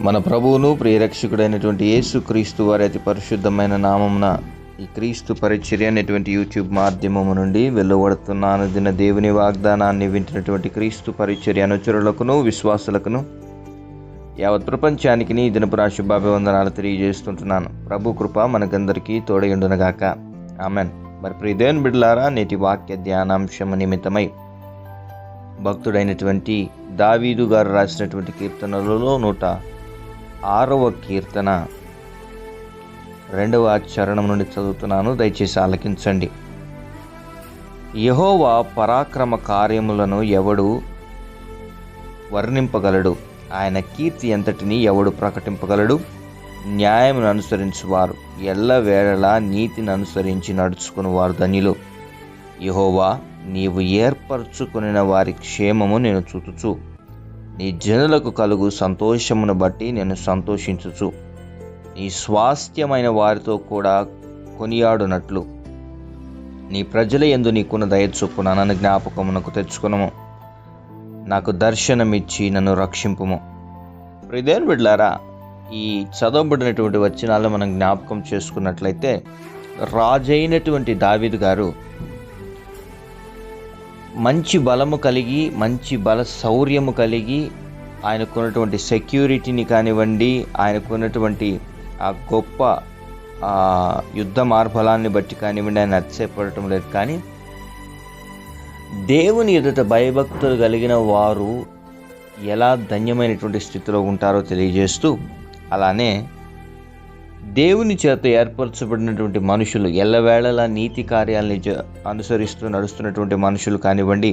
మన ప్రభువును ప్రియరక్షకుడైనటువంటి యేసు క్రీస్తు వారి అతి పరిశుద్ధమైన నామమున ఈ క్రీస్తు పరిచర్య అనేటువంటి యూట్యూబ్ మాధ్యమము నుండి వెలువడుతున్న అనుదిన దేవుని వాగ్దానాన్ని వింటున్నటువంటి క్రీస్తు పరిచర్య అనుచరులకును విశ్వాసులకును యావత్ ప్రపంచానికి నీ దినపురా శుభాభివందనాలు తెలియజేస్తుంటున్నాను. ప్రభు కృప మనకందరికీ తోడయుండునగాక. ఆమెన్. మరి ప్రియదేవన్ బిడ్లారా నేటి వాక్య ధ్యానాంశము నిమిత్తమై భక్తుడైనటువంటి దావీదు గారు రాసినటువంటి కీర్తనలలో నూట ఆరవ కీర్తన రెండవ చరణం నుండి చదువుతున్నాను. దయచేసి ఆలకించండి. యహోవా పరాక్రమ కార్యములను ఎవడు వర్ణింపగలడు? ఆయన కీర్తి ఎంతటిని ఎవడు ప్రకటింపగలడు? న్యాయమును అనుసరించువారు ఎల్లవేళలా నీతిని అనుసరించి నడుచుకునేవారు వారు యహోవా నీవు ఏర్పరచుకుని వారి క్షేమము నేను చూచుచు. నీ జనులకు కలుగు సంతోషమును బట్టి నేను సంతోషించుచు. నీ స్వాస్థ్యమైన వారితో కూడా కొనియాడునట్లు. నీ ప్రజల ఎందు నీకున్న దయచొప్పున నన్ను జ్ఞాపకమునకు తెచ్చుకునము. నాకు దర్శనమిచ్చి నన్ను రక్షింపుము. ప్రిదేన్ బిడ్లారా ఈ చదవబడినటువంటి వచనాలను మనం జ్ఞాపకం చేసుకున్నట్లయితే రాజైనటువంటి దావిద్ గారు మంచి బలము కలిగి మంచి బల శౌర్యము కలిగి ఆయనకున్నటువంటి సెక్యూరిటీని కానివ్వండి ఆయనకున్నటువంటి ఆ గొప్ప యుద్ధ మార్బలాన్ని బట్టి కానివ్వండి ఆయన అతిశయపడటం లేదు. కానీ దేవుని ఎదుట భయభక్తులు కలిగిన వారు ఎలా ధన్యమైనటువంటి స్థితిలో ఉంటారో తెలియజేస్తూ అలానే దేవుని చేత ఏర్పరచబడినటువంటి మనుషులు ఎల్లవేళలా నీతి కార్యాలని అనుసరిస్తూ నడుస్తున్నటువంటి మనుషులు కానివ్వండి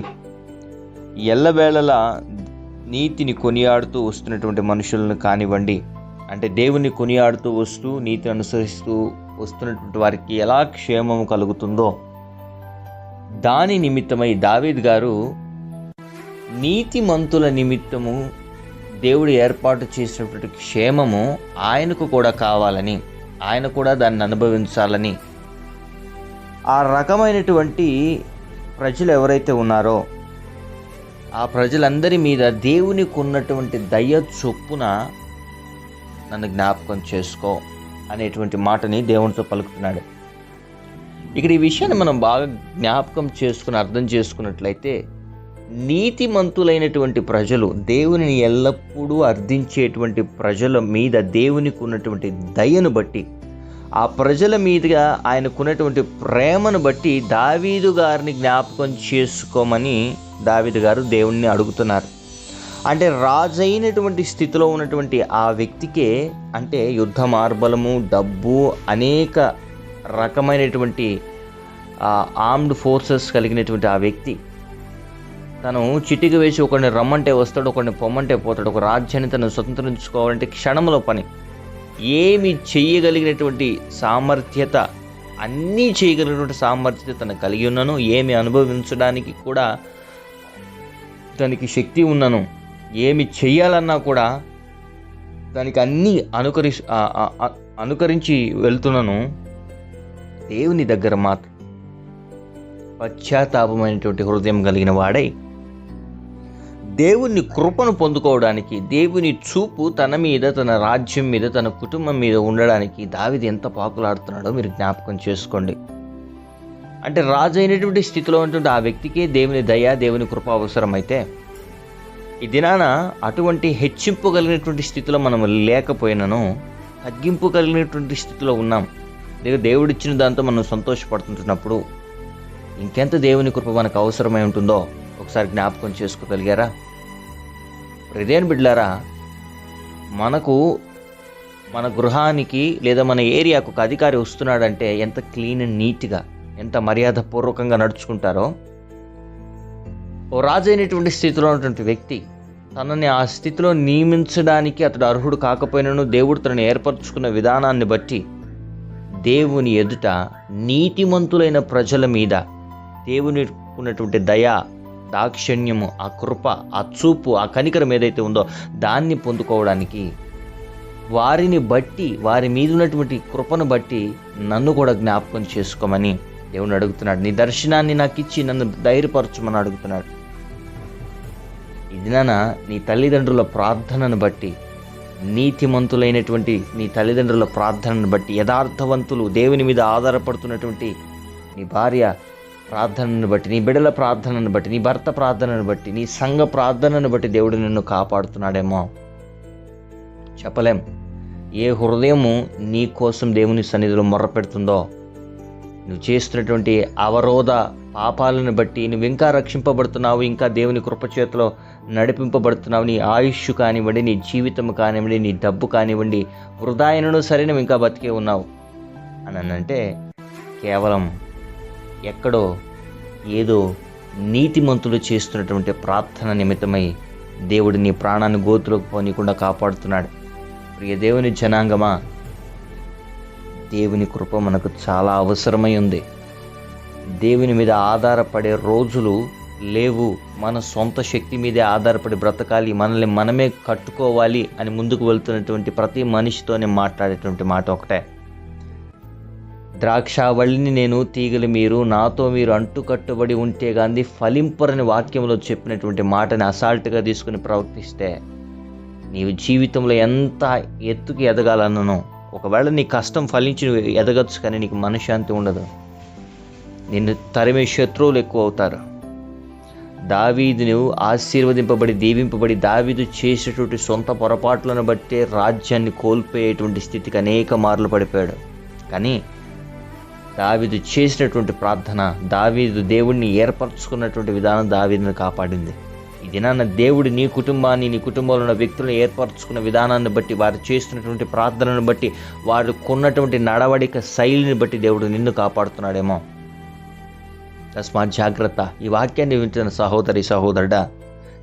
ఎల్లవేళలా నీతిని కొనియాడుతూ వస్తున్నటువంటి మనుషులను కానివ్వండి అంటే దేవుని కొనియాడుతూ వస్తూ నీతిని అనుసరిస్తూ వస్తున్నటువంటి వారికి ఎలా క్షేమం కలుగుతుందో దాని నిమిత్తమై దావేద్ గారు నీతిమంతుల నిమిత్తము దేవుడు ఏర్పాటు చేసినటువంటి క్షేమము ఆయనకు కూడా కావాలని ఆయన కూడా దాన్ని అనుభవించాలని. ఆ రకమైనటువంటి ప్రజలు ఎవరైతే ఉన్నారో ఆ ప్రజలందరి మీద దేవునికి ఉన్నటువంటి దయ చొప్పున నన్ను జ్ఞాపకం చేసుకో అనేటువంటి మాటని దేవునితో పలుకుతున్నాడు. ఇక్కడ ఈ విషయాన్ని మనం బాగా జ్ఞాపకం చేసుకుని అర్థం చేసుకున్నట్లయితే నీతిమంతులైనటువంటి ప్రజలు దేవునిని ఎల్లప్పుడూ అర్థించేటువంటి ప్రజల మీద దేవునికి ఉన్నటువంటి దయను బట్టి ఆ ప్రజల మీదుగా ఆయనకున్నటువంటి ప్రేమను బట్టి దావీదు గారిని జ్ఞాపకం చేసుకోమని దావీదు గారు దేవుణ్ణి అడుగుతున్నారు. అంటే రాజైనటువంటి స్థితిలో ఉన్నటువంటి ఆ వ్యక్తికే అంటే యుద్ధ మార్బలము డబ్బు అనేక రకమైనటువంటి ఆర్మ్డ్ ఫోర్సెస్ కలిగినటువంటి ఆ వ్యక్తి తను చిటిక వేసి ఒకరిని రమ్మంటే వస్తాడు ఒకరిని పొమ్మంటే పోతాడు ఒక రాజ్యాన్ని తను స్వతంత్రించుకోవాలంటే క్షణంలో పని. ఏమి చేయగలిగినటువంటి సామర్థ్యత అన్నీ చేయగలిగినటువంటి సామర్థ్యత తను కలిగి ఉన్నాను ఏమి అనుభవించడానికి కూడా తనకి శక్తి ఉన్నాను ఏమి చెయ్యాలన్నా కూడా దానికి అన్నీ అనుకరి అనుకరించి వెళ్తున్నాను దేవుని దగ్గర మాత్రం పశ్చాత్తాపమైనటువంటి హృదయం కలిగిన వాడై దేవుని కృపను పొందుకోవడానికి దేవుని చూపు తన మీద తన రాజ్యం మీద తన కుటుంబం మీద ఉండడానికి దావిది ఎంత పాకులాడుతున్నాడో మీరు జ్ఞాపకం చేసుకోండి. అంటే రాజు అయినటువంటి స్థితిలో ఉన్నటువంటి ఆ వ్యక్తికే దేవుని దయ దేవుని కృప అవసరమైతే ఈ దినాన అటువంటి హెచ్చింపు కలిగినటువంటి స్థితిలో మనం లేకపోయినను తగ్గింపు కలిగినటువంటి స్థితిలో ఉన్నాం. లేదా దేవుడిచ్చిన దాంతో మనం సంతోషపడుతుంటున్నప్పుడు ఇంకెంత దేవుని కృప మనకు అవసరమై ఉంటుందో ఒకసారి జ్ఞాపకం చేసుకోగలిగారా? హృదయం బిడ్లారా మనకు మన గృహానికి లేదా మన ఏరియాకు ఒక అధికారి వస్తున్నాడంటే ఎంత క్లీన్ అండ్ నీట్గా ఎంత మర్యాదపూర్వకంగా నడుచుకుంటారో? ఓ రాజు అయినటువంటి స్థితిలో ఉన్నటువంటి వ్యక్తి తనని ఆ స్థితిలో నియమించడానికి అతడు అర్హుడు కాకపోయినను దేవుడు తనని ఏర్పరచుకున్న విధానాన్ని బట్టి దేవుని ఎదుట నీతిమంతులైన ప్రజల మీద దేవుని ఉన్నటువంటి దయ దాక్షిణ్యము ఆ కృప ఆ చూపు ఆ కనికరం ఏదైతే ఉందో దాన్ని పొందుకోవడానికి వారిని బట్టి వారి మీద ఉన్నటువంటి కృపను బట్టి నన్ను కూడా జ్ఞాపకం చేసుకోమని దేవుని అడుగుతున్నాడు. నీ దర్శనాన్ని నాకు ఇచ్చి నన్ను ధైర్యపరచమని అడుగుతున్నాడు. ఇది నాన్న నీ తల్లిదండ్రుల ప్రార్థనను బట్టి నీతిమంతులైనటువంటి నీ తల్లిదండ్రుల ప్రార్థనను బట్టి యథార్థవంతులు దేవుని మీద ఆధారపడుతున్నటువంటి నీ భార్య ప్రార్థనను బట్టి నీ బిడ్డల ప్రార్థనను బట్టి నీ భర్త ప్రార్థనను బట్టి నీ సంఘ ప్రార్థనను బట్టి దేవుడు నిన్ను కాపాడుతున్నాడేమో. చెప్పలేం. ఏ హృదయము నీ కోసం దేవుని సన్నిధిలో మొర్రపెడుతుందో నువ్వు చేస్తున్నటువంటి అవరోధ పాపాలను బట్టి నువ్వు ఇంకా రక్షింపబడుతున్నావు ఇంకా దేవుని కృపచేతిలో నడిపింపబడుతున్నావు. నీ ఆయుష్ కానివ్వండి నీ జీవితం కానివ్వండి నీ డబ్బు కానివ్వండి వృధాయనను సరే నువ్వు ఇంకా బతికే ఉన్నావు. అని అంటే కేవలం ఎక్కడో ఏదో నీతిమంతులు చేస్తున్నటువంటి ప్రార్థన నిమిత్తమై దేవుడు నీ ప్రాణాన్ని గోతులకు పోనీకుండా కాపాడుతున్నాడు. ప్రియ దేవుని జనాంగమా దేవుని కృప మనకు చాలా అవసరమై ఉంది. దేవుని మీద ఆధారపడే రోజులు లేవు. మన సొంత శక్తి మీదే ఆధారపడి బ్రతకాలి. మనల్ని మనమే కట్టుకోవాలి అని ముందుకు వెళ్తున్నటువంటి ప్రతి మనిషితోనే మాట్లాడేటువంటి మాట ఒకటే. ద్రాక్షావళిని నేను తీగలు మీరు నాతో మీరు అంటుకట్టుబడి ఉంటే గాంధీ ఫలింపరని వాక్యంలో చెప్పినటువంటి మాటని అసాల్ట్గా తీసుకుని ప్రవర్తిస్తే నీవు జీవితంలో ఎంత ఎత్తుకి ఎదగాలన్నను ఒకవేళ నీ కష్టం ఫలించి నువ్వు ఎదగచ్చు కానీ నీకు మనశ్శాంతి ఉండదు. నిన్ను తరిమే శత్రువులు ఎక్కువ అవుతారు. దావీదును ఆశీర్వదింపబడి దీవింపబడి దావీదు చేసేటువంటి సొంత పొరపాట్లను బట్టే రాజ్యాన్ని కోల్పోయేటువంటి స్థితికి అనేక మార్లు పడిపోయాడు. కానీ దావీదు చేసినటువంటి ప్రార్థన దావీదు దేవుడిని ఏర్పరచుకున్నటువంటి విధానం దావీదును కాపాడింది. ఈ దినాన్న దేవుడు నీ కుటుంబాన్ని నీ కుటుంబంలో ఉన్న వ్యక్తులను ఏర్పరచుకున్న విధానాన్ని బట్టి వారు చేస్తున్నటువంటి ప్రార్థనను బట్టి వారు కొన్నటువంటి నడవడిక శైలిని బట్టి దేవుడు నిన్ను కాపాడుతున్నాడేమో. తస్మాత్ జాగ్రత్త. ఈ వాక్యాన్ని వింటున్న సహోదరి సహోదరుడా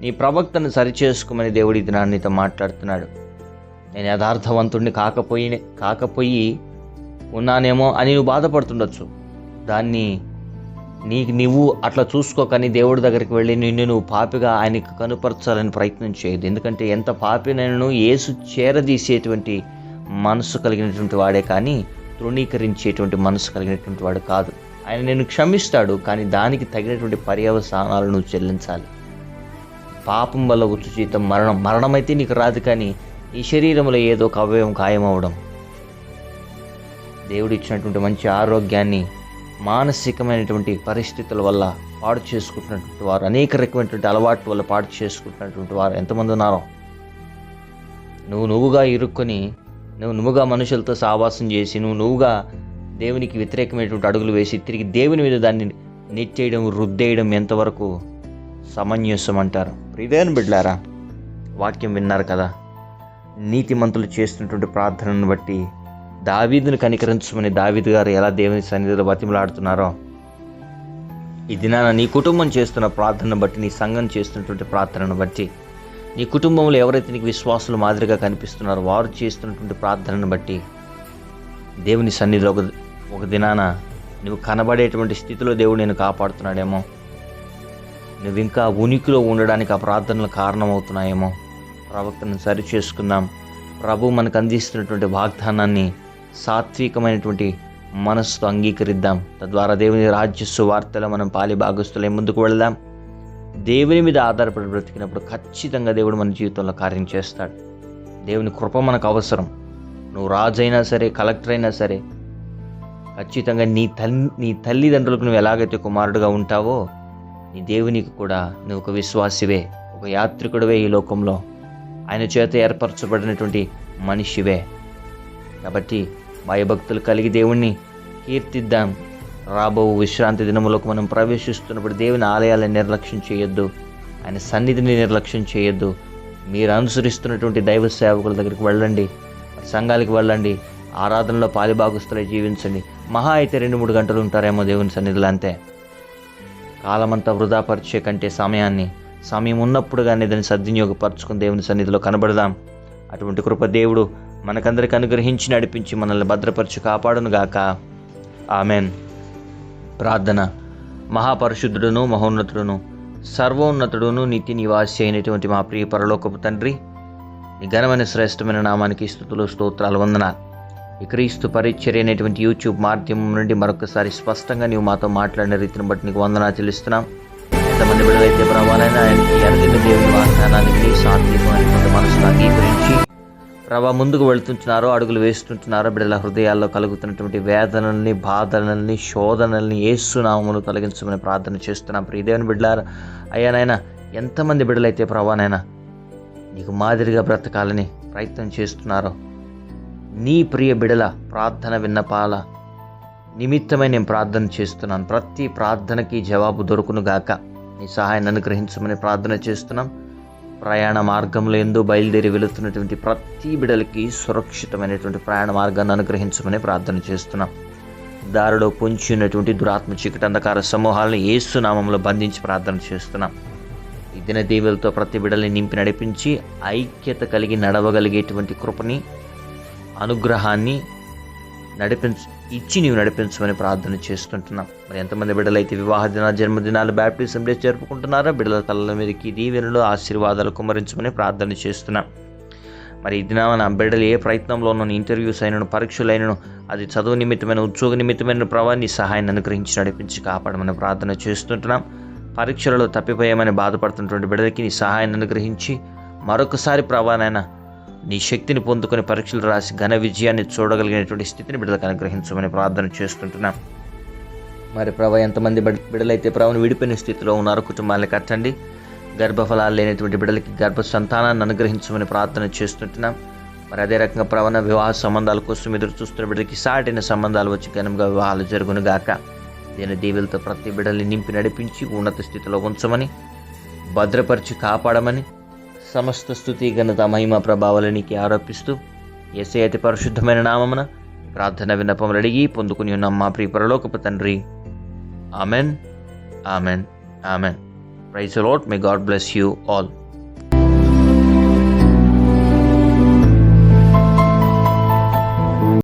నీ ప్రవక్తను సరిచేసుకోమని దేవుడి దినాన్నితో మాట్లాడుతున్నాడు. నేను యథార్థవంతుడిని కాకపోయి కాకపోయి ఉన్నానేమో అని నువ్వు బాధపడుతుండొచ్చు. దాన్ని నీకు నువ్వు అట్లా చూసుకోకని దేవుడి దగ్గరికి వెళ్ళి నిన్ను నువ్వు పాపిగా ఆయనకు కనుపరచాలని ప్రయత్నం చేయదు ఎందుకంటే ఎంత పాపినైనను ఏసు చేరదీసేటువంటి మనసు కలిగినటువంటి వాడే కానీ తృణీకరించేటువంటి మనసు కలిగినటువంటి వాడు కాదు. ఆయన నేను క్షమిస్తాడు కానీ దానికి తగినటువంటి పర్యవసానాలు నువ్వు చెల్లించాలి. పాపం వల్ల ఉచ్చు జీతం మరణం మరణం అయితే నీకు రాదు కానీ ఈ శరీరంలో ఏదో ఒక అవయవం ఖాయమవడం. దేవుడు ఇచ్చినటువంటి మంచి ఆరోగ్యాన్ని మానసికమైనటువంటి పరిస్థితుల వల్ల పాడు చేసుకుంటున్నటువంటి వారు అనేక రకమైనటువంటి అలవాట్ల వల్ల పాడు చేసుకుంటున్నటువంటి వారు ఎంతమంది ఉన్నారో. నువ్వు నువ్వుగా ఇరుక్కొని నువ్వు నువ్వుగా మనుషులతో సావాసం చేసి నువ్వు నువ్వుగా దేవునికి వ్యతిరేకమైనటువంటి అడుగులు వేసి తిరిగి దేవుని మీద దాన్ని నెట్టేయడం రుద్దేయడం ఎంతవరకు సమంజసం అంటారు. ఇదేని బిడ్లారా వాక్యం విన్నారు కదా? నీతిమంతులు చేస్తున్నటువంటి ప్రార్థనను బట్టి దావీదును కనికరించమని దావీదు గారు ఎలా దేవుని సన్నిధిలో బతిమలాడుతున్నారో? ఈ దినాన నీ కుటుంబం చేస్తున్న ప్రార్థనను బట్టి నీ సంఘం చేస్తున్నటువంటి ప్రార్థనను బట్టి నీ కుటుంబంలో ఎవరైతే నీకు విశ్వాసులు మాదిరిగా కనిపిస్తున్నారో వారు చేస్తున్నటువంటి ప్రార్థనను బట్టి దేవుని సన్నిధిలో ఒక ఒక దినాన నువ్వు కనబడేటువంటి స్థితిలో దేవుడు నేను కాపాడుతున్నాడేమో. నువ్వు ఇంకా ఉనికిలో ఉండడానికి ఆ ప్రార్థనలు కారణమవుతున్నాయేమో. ప్రవక్తను సరి చేసుకుందాం. ప్రభు మనకు అందిస్తున్నటువంటి వాగ్దానాన్ని సాత్వికమైనటువంటి మనస్సుతో అంగీకరిద్దాం. తద్వారా దేవుని రాజ్య సువార్తలో మనం పాలి భాగస్తులే ముందుకు వెళదాం. దేవుని మీద ఆధారపడి బ్రతికినప్పుడు ఖచ్చితంగా దేవుడు మన జీవితంలో కార్యం చేస్తాడు. దేవుని కృప మనకు అవసరం. నువ్వు రాజు అయినా సరే కలెక్టర్ అయినా సరే ఖచ్చితంగా నీ తల్లి నీ తల్లిదండ్రులకు నువ్వు ఎలాగైతే కుమారుడుగా ఉంటావో నీ దేవునికి కూడా నువ్వు ఒక విశ్వాసివే ఒక యాత్రికుడివే ఈ లోకంలో. ఆయన చేత ఏర్పరచబడినటువంటి మనిషివే. కాబట్టి భయభక్తులు కలిగి దేవుణ్ణి కీర్తిద్దాం. రాబో విశ్రాంతి దినములకు మనం ప్రవేశిస్తున్నప్పుడు దేవుని ఆలయాలను నిర్లక్ష్యం చేయొద్దు. ఆయన సన్నిధిని నిర్లక్ష్యం చేయొద్దు. మీరు అనుసరిస్తున్నటువంటి దైవ సేవకుల దగ్గరికి వెళ్ళండి. సంఘాలకు వెళ్ళండి. ఆరాధనలో పాలిభాగస్తులై జీవించండి. మహా అయితే రెండు మూడు గంటలు ఉంటారేమో దేవుని సన్నిధిలో అంతే. కాలమంతా వృధాపరిచే కంటే సమయాన్ని సమయం ఉన్నప్పుడు కానీ దాన్ని సద్వినియోగపరచుకుని దేవుని సన్నిధిలో కనబడదాం. అటువంటి కృప దేవుడు మనకందరికి అనుగ్రహించి నడిపించి మనల్ని భద్రపరచు కాపాడునుగాక ఆమెన్. ప్రార్థన. మహాపరిశుద్ధుడును మహోన్నతుడును సర్వోన్నతుడును నిత్య నివాసి అయినటువంటి మా ప్రియ పరలోకపు తండ్రి నీ ఘనమైన శ్రేష్టమైన నామానికి స్థుతులు స్తోత్రాలు వందన ఈ క్రీస్తు పరిచర్య అనేటువంటి యూట్యూబ్ మాధ్యమం నుండి మరొకసారి స్పష్టంగా నీవు మాతో మాట్లాడిన రీతిని బట్టి నీకు వందనా చెల్లిస్తున్నాం. ఎంతమంది విడుదలైతే ప్రభావాలైనా ఆయనకి ఎరగిన దేవుని వాగ్దానానికి సాత్వికమైనటువంటి మనసును అంగీకరించి ప్రభా ముందుకు వెళ్తుంటున్నారో అడుగులు వేస్తుంటున్నారో బిడ్డల హృదయాల్లో కలుగుతున్నటువంటి వేదనల్ని బాధనల్ని శోధనల్ని ఏసునామములు తొలగించమని ప్రార్థన చేస్తున్నాం. ప్రియదేవుని బిడ్డలారా అయ్యానైనా ఎంతమంది బిడ్డలైతే ప్రభానైనా నీకు మాదిరిగా బ్రతకాలని ప్రయత్నం చేస్తున్నారో నీ ప్రియ బిడల ప్రార్థన విన్నపాల నిమిత్తమై నేను ప్రార్థన చేస్తున్నాను. ప్రతి ప్రార్థనకి జవాబు దొరుకును గాక నీ సహాయాన్ని అనుగ్రహించమని ప్రార్థన చేస్తున్నాం. ప్రయాణ మార్గంలో ఎందు బయలుదేరి వెళుతున్నటువంటి ప్రతి బిడలకి సురక్షితమైనటువంటి ప్రయాణ మార్గాన్ని అనుగ్రహించమని ప్రార్థన చేస్తున్నాం. దారిలో పొంచి ఉన్నటువంటి దురాత్మ చీకటి అంధకార సమూహాలను ఏసునామంలో బంధించి ప్రార్థన చేస్తున్నాం. ఈ దిన దీవులతో ప్రతి బిడల్ని నింపి నడిపించి ఐక్యత కలిగి నడవగలిగేటువంటి కృపని అనుగ్రహాన్ని నడిపించు ఇచ్చి నీవు నడిపించమని ప్రార్థన చేస్తుంటున్నాం. మరి ఎంతమంది బిడ్డలైతే వివాహ దిన జన్మదినాలు బ్యాప్టిజం డేస్ జరుపుకుంటున్నారో బిడ్డల కళ్ళ మీదకి దీవెనలు ఆశీర్వాదాలు కుమరించమని ప్రార్థన చేస్తున్నాం. మరి ఈ దినాన బిడ్డలు ఏ ప్రయత్నంలోనూ ఇంటర్వ్యూస్ అయినను పరీక్షలైనను అది చదువు నిమిత్తమైన ఉద్యోగ నిమిత్తమైన ప్రభావాన్ని సహాయాన్ని అనుగ్రహించి నడిపించి కాపాడమని ప్రార్థన చేస్తుంటున్నాం. పరీక్షలలో తప్పిపోయామని బాధపడుతున్నటువంటి బిడ్డలకి నీ సహాయాన్ని అనుగ్రహించి మరొకసారి ప్రభానైనా నీ శక్తిని పొందుకొని పరీక్షలు రాసి ఘన విజయాన్ని చూడగలిగినటువంటి స్థితిని బిడ్డలకు అనుగ్రహించమని ప్రార్థన చేస్తుంటున్నాం. మరి ప్రభా ఎంతమంది బిడ్డలైతే ప్రభుని విడిపోయిన స్థితిలో ఉన్నారో? కుటుంబాన్ని కట్టండి. గర్భఫలాలు లేనటువంటి బిడ్డలకి గర్భ సంతానాన్ని అనుగ్రహించమని ప్రార్థన చేస్తుంటున్నాం. మరి అదే రకంగా ప్రవణ వివాహ సంబంధాల కోసం ఎదురు చూస్తున్న బిడ్డకి సాటిన సంబంధాలు వచ్చి ఘనంగా వివాహాలు జరుగును గాక. దీని దీవులతో ప్రతి బిడ్డల్ని నింపి నడిపించి ఉన్నత స్థితిలో ఉంచమని భద్రపరిచి కాపాడమని సమస్త స్థుతి ఘనత మహిమ ప్రభావాలనికి ఆరోపిస్తూ ఎస్ఏ అతి పరిశుద్ధమైన నామమున ప్రార్థన విన్నపములు అడిగి పొందుకుని ఉన్న మా ప్రియ పరలోకపు తండ్రి. Amen. Amen. Amen. Praise lord may God bless you all.